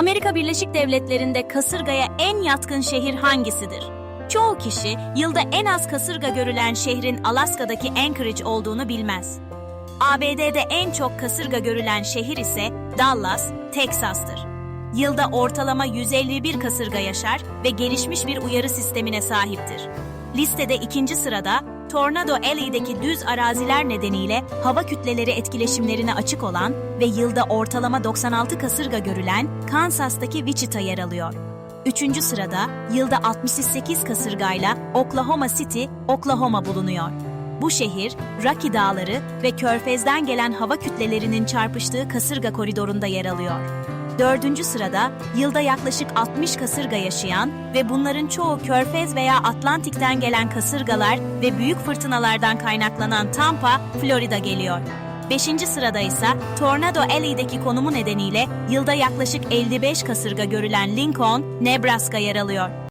Amerika Birleşik Devletleri'nde kasırgaya en yatkın şehir hangisidir? Çoğu kişi yılda en az kasırga görülen şehrin Alaska'daki Anchorage olduğunu bilmez. ABD'de en çok kasırga görülen şehir ise Dallas, Teksas'tır. Yılda ortalama 151 kasırga yaşar ve gelişmiş bir uyarı sistemine sahiptir. Listede ikinci sırada Tornado Alley'deki düz araziler nedeniyle hava kütleleri etkileşimlerine açık olan ve yılda ortalama 96 kasırga görülen Kansas'taki Wichita yer alıyor. Üçüncü sırada yılda 68 kasırgayla Oklahoma City, Oklahoma bulunuyor. Bu şehir, Rocky Dağları ve Körfez'den gelen hava kütlelerinin çarpıştığı kasırga koridorunda yer alıyor. Dördüncü sırada yılda yaklaşık 60 kasırga yaşayan ve bunların çoğu Körfez veya Atlantik'ten gelen kasırgalar ve büyük fırtınalardan kaynaklanan Tampa, Florida geliyor. Beşinci sırada ise Tornado Alley'deki konumu nedeniyle yılda yaklaşık 55 kasırga görülen Lincoln, Nebraska yer alıyor.